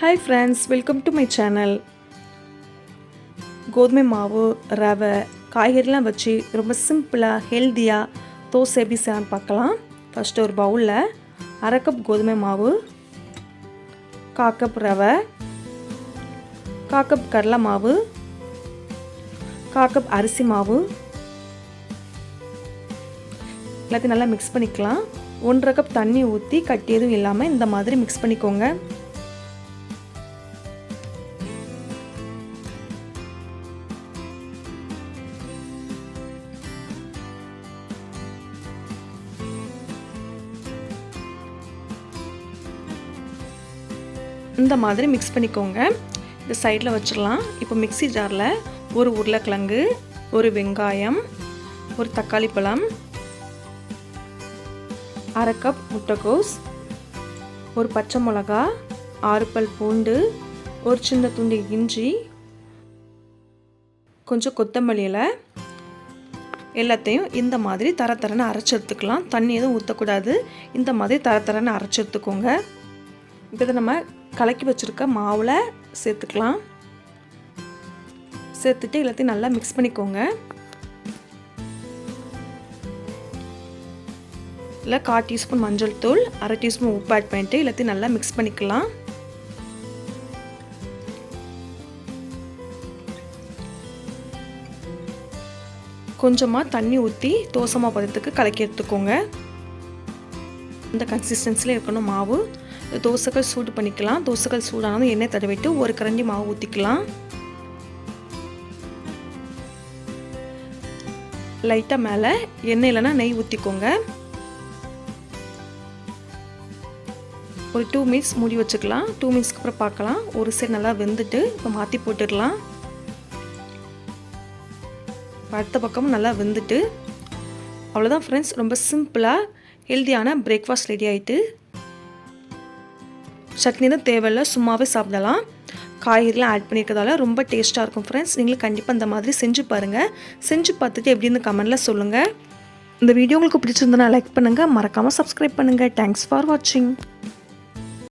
Hi friends welcome to my channel கோதுமை மாவு ரவை காய்கறிலாம் வச்சு ரொம்ப சிம்பிளாக ஹெல்த்தியாக தோசை எப்படி செய்யலாம்னு பார்க்கலாம். ஃபஸ்ட்டு ஒரு பவுலில் அரை கப் கோதுமை மாவு கா கப் ரவை கா கப் கடலை மாவு கா கப் அரிசி மாவு. எல்லாத்தையும் நல்லா மிக்ஸ் பண்ணிக்கலாம். ஒன்றரை கப் தண்ணி ஊற்றி கட்டி எதுவும் இல்லாமல் இந்த மாதிரி மிக்ஸ் பண்ணிக்கோங்க. இந்த மாதிரி மிக்ஸ் பண்ணிக்கோங்க. இந்த சைடில் வச்சிடலாம் இப்போ மிக்ஸி ஜாரில் ஒரு உருளைக்கிழங்கு ஒரு வெங்காயம் ஒரு தக்காளி பழம் அரை கப் முட்டைக்கோஸ் ஒரு பச்சை மிளகா ஆறு பல் பூண்டு ஒரு சின்ன துண்டு இஞ்சி கொஞ்சம் கொத்தமல்லியில் எல்லாத்தையும் இந்த மாதிரி தர தரன்னு அரைச்சி எடுத்துக்கலாம். தண்ணி எதுவும் ஊற்றக்கூடாது இந்த மாதிரி தர தரன்னு அரைச்சி எடுத்துக்கோங்க. இப்போ இதை நம்ம கலக்கி வச்சுருக்க மாவில் சேர்த்துக்கலாம். சேர்த்துட்டு எல்லாத்தையும் நல்லா மிக்ஸ் பண்ணிக்கோங்க. இல்லை கால் டீஸ்பூன் மஞ்சள் தூள் அரை டீஸ்பூன் உப்பு ஆட் பண்ணிட்டு எல்லாத்தையும் நல்லா மிக்ஸ் பண்ணிக்கலாம். கொஞ்சமாக தண்ணி ஊற்றி தோசை பதத்துக்கு கலக்கி எடுத்துக்கோங்க. இந்த கன்சிஸ்டன்சியில் இருக்கணும் மாவு. தோசைகள் சூடு பண்ணிக்கலாம். தோசைகள் சூடானதும் எண்ணெய் தடவிட்டு ஒரு கரண்டி மாவு ஊற்றிக்கலாம் லைட்டாக மேலே எண்ணெய் இல்லைன்னா நெய் ஊற்றிக்கோங்க ஒரு டூ மினிட்ஸ் மூடி வச்சுக்கலாம். டூ மினிட்ஸ்க்கு அப்புறம் பார்க்கலாம். ஒரு சைடு நல்லா வெந்துட்டு இப்போ மாற்றி போட்டுடலாம். அடுத்த பக்கமும் நல்லா வெந்துட்டு அவ்வளோதான் ஃப்ரெண்ட்ஸ் ரொம்ப சிம்பிளாக ஹெல்த்தியான பிரேக்ஃபாஸ்ட் ரெடி ஆகிட்டு சட்னி தான் தேவையில்லை சும்மாவே சாப்பிடலாம். காய்கறிலாம் ஆட் பண்ணியிருக்கிறதால ரொம்ப டேஸ்ட்டாக இருக்கும் ஃப்ரெண்ட்ஸ் நீங்களும் கண்டிப்பாக இந்த மாதிரி செஞ்சு பாருங்கள் செஞ்சு பார்த்துட்டு எப்படின்னு கமெண்டில் சொல்லுங்கள் இந்த வீடியோ உங்களுக்கு பிடிச்சிருந்தனா லைக் பண்ணுங்கள் மறக்காமல் சப்ஸ்கிரைப் பண்ணுங்கள் தேங்க்ஸ் ஃபார் வாட்சிங்